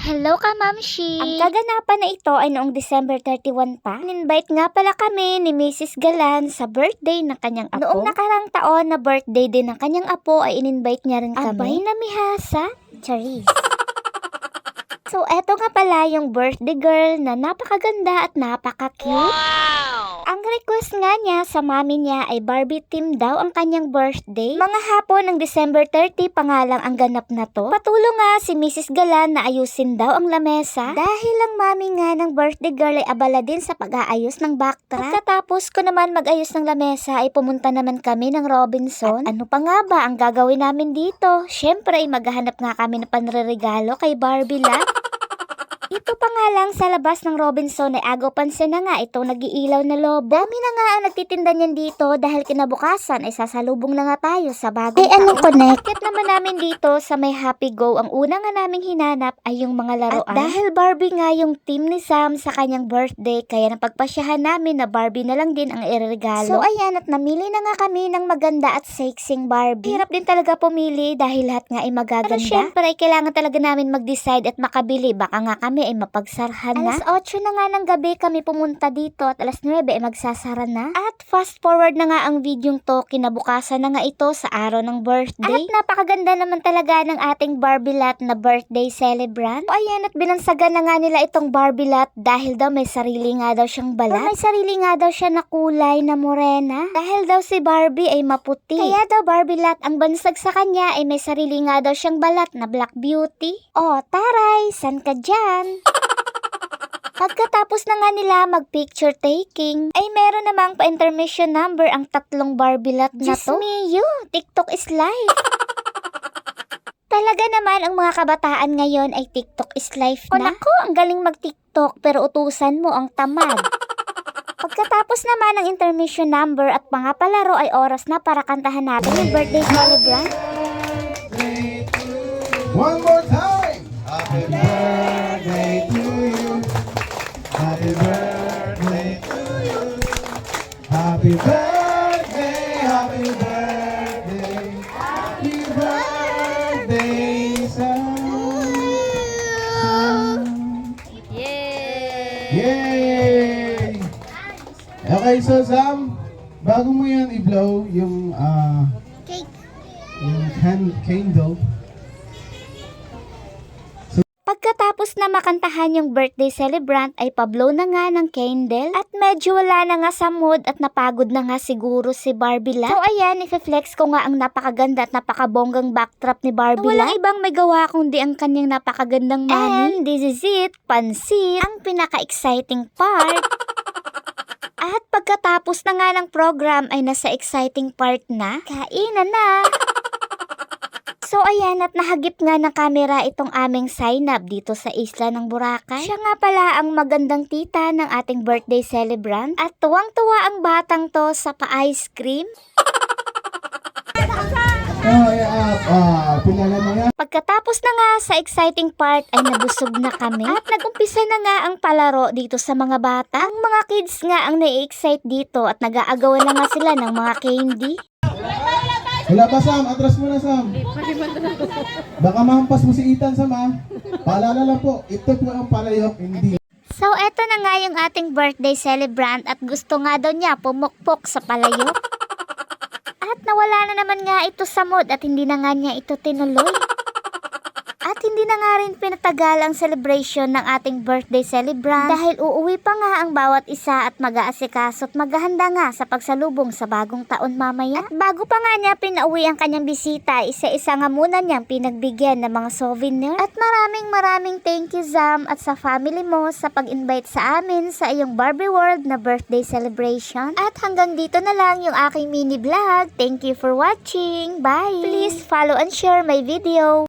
Hello ka, Ma'am Shi. Ang kaganapan na ito ay noong December 31 pa. In-invite nga pala kami ni Mrs. Galan sa birthday ng kanyang apo. Noong nakarang taon na birthday din ng kanyang apo ay in-invite niya rin kami. Abay na mihasa. Charis. So, eto nga pala yung birthday girl na napakaganda at napaka-cute. Ang request nga niya sa mami niya ay Barbie team daw ang kanyang birthday. Mga hapon ng December 30 pa nga lang ang ganap na to. Patulong nga si Mrs. Galan na ayusin daw ang lamesa. Dahil ang mami nga ng birthday girl ay abala din sa pag-aayos ng backtrack. Pagkatapos ko naman mag-ayos ng lamesa ay pumunta naman kami ng Robinson. At ano pa nga ba ang gagawin namin dito? Syempre ay maghahanap nga kami ng panreregalo kay Barbie Lab. Ito pa nga lang sa labas ng Robinson ay agaw pansin na nga itong nagiilaw na lobo. Dami na nga ang nagtitinda niyan dito dahil kinabukasan ay sasalubong na nga tayo sa bagong Ay, anong connect? Kit naman namin dito sa may Happy Go, ang una nga naming hinanap ay yung mga laruan. At dahil Barbie nga yung team ni Sam sa kanyang birthday, kaya napagpasyahan namin na Barbie na lang din ang iregalo. So ayan, at namili na nga kami ng maganda at sexing Barbie. Hirap din talaga pumili dahil lahat nga ay magaganda. Pero syempre, ay kailangan talaga namin mag-decide at makabili. Baka nga kami ay mapagsarhan na. Alas 8 na nga ng gabi kami pumunta dito at alas 9 ay magsasara na. At fast forward na nga ang videong to, kinabukasan na nga ito sa araw ng birthday. At napakaganda naman talaga ng ating Barbie lot na birthday celebrant. O ayan at binansagan na nga nila itong Barbie lot dahil daw may sarili nga daw siyang balat. O may sarili nga daw siya na kulay na morena. Dahil daw si Barbie ay maputi. Kaya daw Barbie lot ang bansag sa kanya ay may sarili nga daw siyang balat na black beauty. O taray, san ka dyan? Pagkatapos na nga nila mag-picture taking, ay meron namang pa-intermission number ang tatlong barbilat na Diyos to. Miyo, TikTok is life. Talaga naman ang mga kabataan ngayon ay TikTok is life O, na. Nako, ang galing mag-TikTok pero utusan mo ang tamad. Pagkatapos naman ng intermission number at mga palaro ay oras na para kantahan natin yung birthday celebrant. One more time. Happy birthday Yay! Okay, so Sam, bago mo yan i-blow yung ah Cake. yung can- candle, Pagkatapos na makantahan yung birthday celebrant ay pablow na nga ng candle at medyo wala na nga sa mood at napagod na nga siguro si Barbie Lab. So ayan, ife-flex ko nga ang napakaganda at napakabonggang backdrop ni Barbie Lab. Walang ibang may gawa kundi ang kanyang napakagandang mami. And this is it, pansit, ang pinaka-exciting part. At pagkatapos na nga ng program ay nasa exciting part na, kainan na. So ayan at nahagip nga ng kamera itong aming sign up dito sa isla ng Boracay. Siya nga pala ang magandang tita ng ating birthday celebrant at tuwang-tuwa ang batang to sa pa-ice cream. Pagkatapos na nga sa exciting part ay nabusog na kami at nagumpisa na nga ang palaro dito sa mga bata. Ang mga kids nga ang nai-excite dito at nag-aagawan na nga sila ng mga candy. Wala pa Sam, atras mo na Sam. Baka mahampas mo si Ethan Sam ha. Paalala lang po, ito po ang palayok, hindi. So eto na nga yung ating birthday celebrant at gusto nga daw niya pumukpok sa palayo. At nawala na naman nga ito sa mood at hindi na nga niya ito tinuloy. Na nga rin pinatagal ang celebration ng ating birthday celebrant dahil uuwi pa nga ang bawat isa at mag-aasikaso at maghahanda nga sa pagsalubong sa bagong taon mamaya. At bago pa nga niya pinauwi ang kanyang bisita, isa-isa nga muna niyang pinagbigyan ng mga souvenir. At maraming maraming thank you Zam at sa family mo sa pag-invite sa amin sa iyong Barbie World na birthday celebration. At hanggang dito na lang yung aking mini vlog. Thank you for watching. Bye! Please follow and share my video.